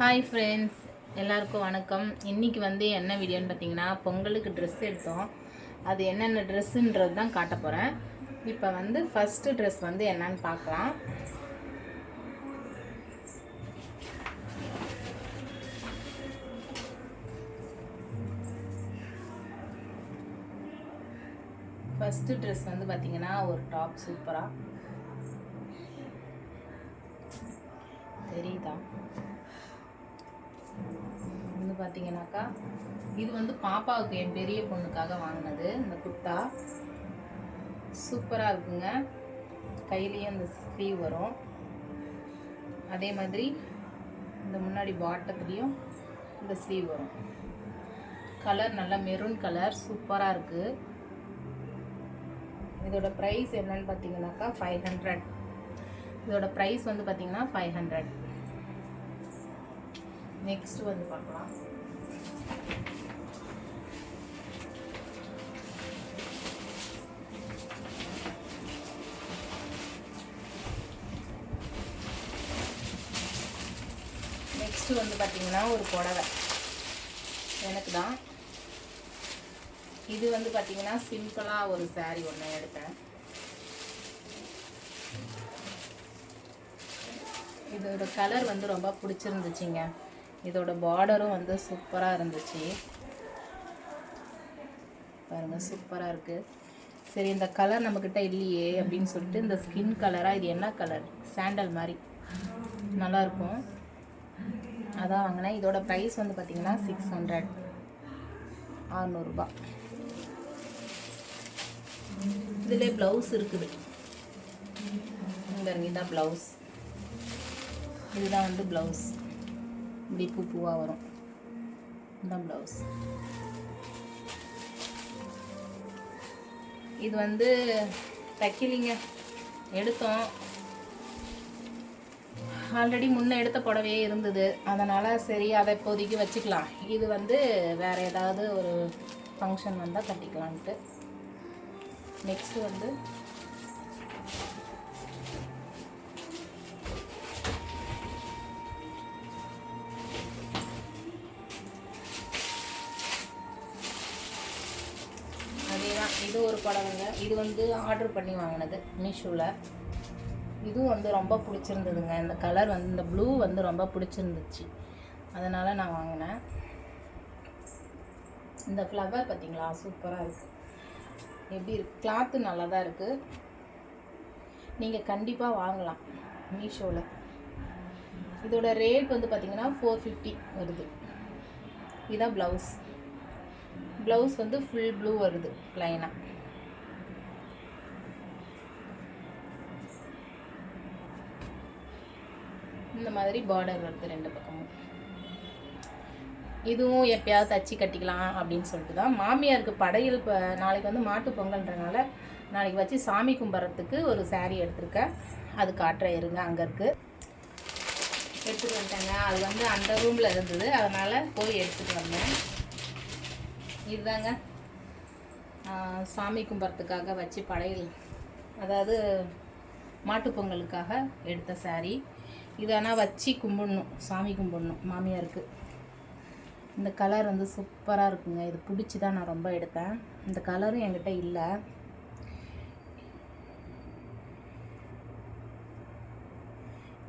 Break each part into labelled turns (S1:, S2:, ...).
S1: Hi friends எல்லாருக்கும் வணக்கம். இன்றைக்கி வந்து என்ன வீடியோன்னு பார்த்தீங்கன்னா பொங்கலுக்கு ட்ரெஸ் எடுத்தோம். அது என்னென்ன ட்ரெஸ்ஸுன்றது தான் காட்ட போகிறேன் இப்போ வந்து ஃபஸ்ட்டு ட்ரெஸ் வந்து என்னன்னு பார்க்கலாம். ஃபஸ்ட்டு ட்ரெஸ் வந்து பார்த்தீங்கன்னா ஒரு டாப் சூப்பராக தெரியுதா? பார்த்தீங்கன்னாக்கா இது வந்து பாப்பாவுக்கு என் பெரிய பொண்ணுக்காக வாங்கினது இந்த குர்த்தா சூப்பராக இருக்குங்க. கையிலையும் இந்த ஸ்லீவ் வரும். அதே மாதிரி இந்த முன்னாடி பாட்டத்துலேயும் இந்த ஸ்லீவ் வரும். கலர் நல்லா மெரூன் கலர் சூப்பராக இருக்குது இதோட ப்ரைஸ் என்னன்னு பார்த்தீங்கன்னாக்கா ஃபைவ் ஹண்ட்ரட் இதோட ப்ரைஸ் வந்து பார்த்தீங்கன்னா ஃபைவ் ஹண்ட்ரட் நெக்ஸ்ட் வந்து பார்க்கலாம். நெக்ஸ்ட் வந்து பார்த்தீங்கன்னா ஒரு புடவை. எனக்கு தான். இது வந்து பார்த்தீங்கன்னா சிம்பிளாக ஒரு saree ஒன்று எடுத்தேன். இதோட கலர் வந்து ரொம்ப பிடிச்சிருந்துச்சிங்க. இதோட பார்டரும் வந்து சூப்பராக இருந்துச்சு. பாருங்கள் சூப்பராக இருக்குது சரி இந்த கலர் நம்மக்கிட்ட இல்லையே அப்படின்னு சொல்லிட்டு இந்த ஸ்கின் கலராக இது என்ன கலர் சாண்டல் மாதிரி. நல்லாயிருக்கும். அதான் வாங்கினேன். இதோட ப்ரைஸ் வந்து பார்த்திங்கன்னா சிக்ஸ் ஹண்ட்ரட் அறநூறுபா இதில் ப்ளவுஸ் இருக்குது. இங்கே இதான் ப்ளவுஸ் இதுதான் வந்து ப்ளவுஸ் இப்படி பூ பூவாக வரும். இந்த ப்ளவுஸ் இது வந்து தைக்கலிங்க. எடுத்தோம். ஆல்ரெடி முன்ன எடுத்த புடவையே இருந்தது. அதனால் சரி அதை இப்போதைக்கு வச்சுக்கலாம். இது வந்து வேறு ஏதாவது ஒரு ஃபங்க்ஷன் வந்தால் கட்டிக்கலான்ட்டு. நெக்ஸ்ட்டு வந்து புடவைங்க இது வந்து ஆர்டர் பண்ணி வாங்கினது மீஷோவில் இதுவும் வந்து ரொம்ப பிடிச்சிருந்ததுங்க. இந்த கலர் வந்து இந்த ப்ளூ வந்து ரொம்ப பிடிச்சிருந்துச்சு. அதனால் நான் வாங்கினேன். இந்த ஃப்ளவர் பார்த்தீங்களா சூப்பராக இருக்குது எப்படி இருக்கு? கிளாத்து நல்லா தான் இருக்குது நீங்கள் கண்டிப்பாக வாங்கலாம் மீஷோவில் இதோட ரேட் வந்து பார்த்தீங்கன்னா ஃபோர் ஃபிஃப்டி வருது. இதான் ப்ளவுஸ் ப்ளவுஸ் வந்து ஃபுல் ப்ளூ வருது ப்ளைனாக இந்த மாதிரி பார்டர் வருது ரெண்டு பக்கமும். இதுவும் எப்பயாவது தச்சு கட்டிக்கலாம் அப்படின்னு சொல்லிட்டு தான். மாமியாருக்கு படையல் இப்போ நாளைக்கு வந்து மாட்டு பொங்கல்ன்றனால நாளைக்கு வச்சு சாமி கும்பிட்றதுக்கு ஒரு saree எடுத்திருக்கேன். அது காட்டுற இருங்க அங்கே இருக்குது எடுத்துகிட்டு வந்துட்டேங்க. அது வந்து அந்த ரூமில் இருந்தது. அதனால் போய் எடுத்துகிட்டு வந்தேன். இதுதாங்க. சாமி கும்பிட்றதுக்காக வச்சு படையல் அதாவது மாட்டுப் பொங்கலுக்காக எடுத்த சாரீ இது ஆனால் வச்சு கும்பிடணும் சாமி கும்பிடணும் மாமியாருக்கு. இந்த கலர் வந்து சூப்பராக இருக்குங்க. இது பிடிச்சி தான் நான் ரொம்ப எடுத்தேன். இந்த கலரும் என்கிட்ட இல்லை.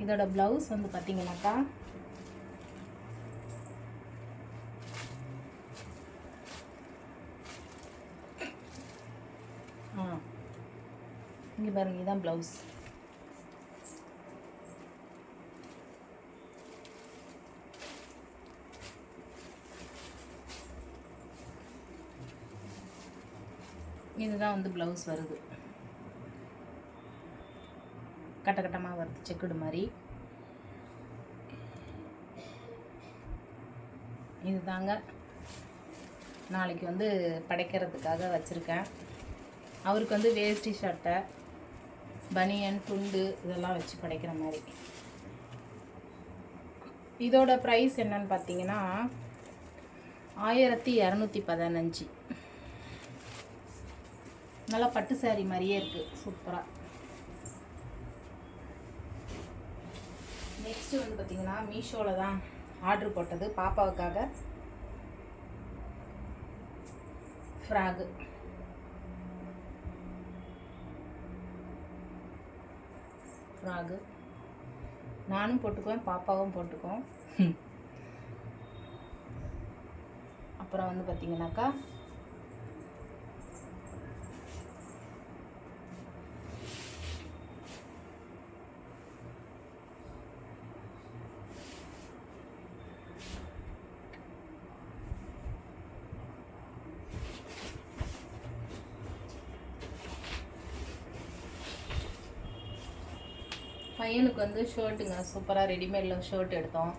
S1: இதோட ப்ளவுஸ் வந்து பார்த்தீங்கன்னாக்கா ஆ இங்கே பாருங்க இதுதான் ப்ளவுஸ் இதுதான் வந்து ப்ளவுஸ் வருது. கட்ட கட்டமாக வருது செக்குடு மாதிரி. இதுதாங்க. நாளைக்கு வந்து படைக்கிறதுக்காக வச்சுருக்கேன். அவருக்கு வந்து வேஷ்டி சட்டை பனியன் துண்டு இதெல்லாம் வச்சு படைக்கிற மாதிரி. இதோட ப்ரைஸ் என்னன்னு பார்த்தீங்கன்னா ஆயிரத்தி இரநூத்தி பதினஞ்சு. நல்லா பட்டு saree மாதிரியே இருக்குது சூப்பராக நெக்ஸ்ட்டு வந்து பார்த்தீங்கன்னா மீஷோவில் தான் ஆர்டர் போட்டது. பாப்பாவுக்காக ஃப்ராகு ஃப்ராகு நானும் போட்டுக்குவேன் பாப்பாவும் போட்டுக்குவோம் அப்புறம் வந்து பார்த்தீங்கன்னாக்கா பையனுக்கு வந்து ஷர்ட்டுங்க. சூப்பராக ரெடிமேடில் ஷர்ட் எடுத்தோம்.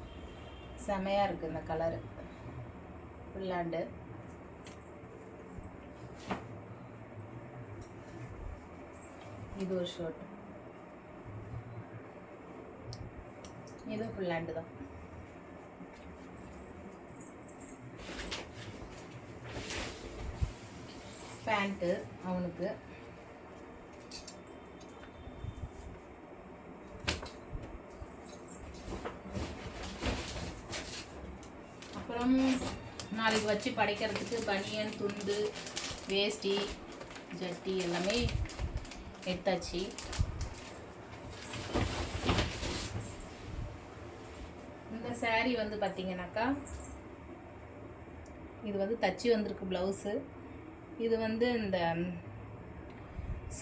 S1: செமையாக இருக்குது இந்த கலரு. ஃபுல்லாண்டு. இது ஒரு ஷர்ட். இது ஃபுல்லாண்டு தான். பேண்ட்டு அவனுக்கு. அப்புறம் நாளைக்கு வச்சு படைக்கிறதுக்கு பனியன் துண்டு வேஷ்டி ஜட்டி எல்லாமே எடுத்தாச்சு. இந்த சாரீ வந்து பார்த்தீங்கன்னாக்கா இது வந்து தச்சு வந்திருக்கு ப்ளவுஸு இது வந்து இந்த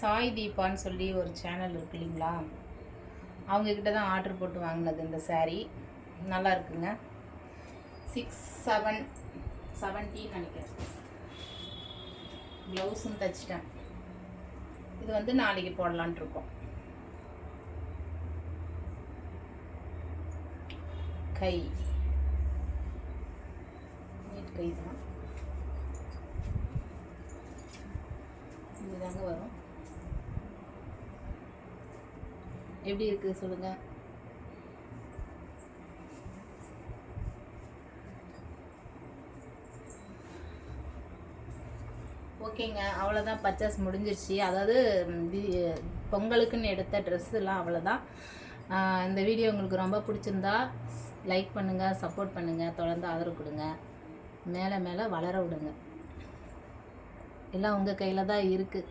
S1: சாய் தீபான்னு சொல்லி ஒரு சேனல் இருக்கு இல்லைங்களா? அவங்கக்கிட்ட தான் ஆர்டர் போட்டு வாங்கினது இந்த சாரீ நல்லா இருக்குங்க. சிக்ஸ் செவன் செவன்டீன் நினைக்கிறேன். ப்ளவுஸும் தைச்சிட்டேன். இது வந்து நாளைக்கு போடலான்ட்டு இருக்கோம். கை. நீட் கை தான். இதுதாங்க வரும். எப்படி இருக்குது சொல்லுங்கள் ஓகேங்க அவ்வளோதான் பர்ச்சேஸ் முடிஞ்சிருச்சு. அதாவது பொங்கலுக்குன்னு எடுத்த ட்ரெஸ்ஸுலாம் அவ்வளோதான் இந்த வீடியோ உங்களுக்கு ரொம்ப பிடிச்சிருந்தா லைக் பண்ணுங்கள் சப்போர்ட் பண்ணுங்கள் தொடர்ந்து ஆதரவு கொடுங்க. மேலே மேலே வளர விடுங்க. எல்லாம் உங்கள் கையில் தான் இருக்குது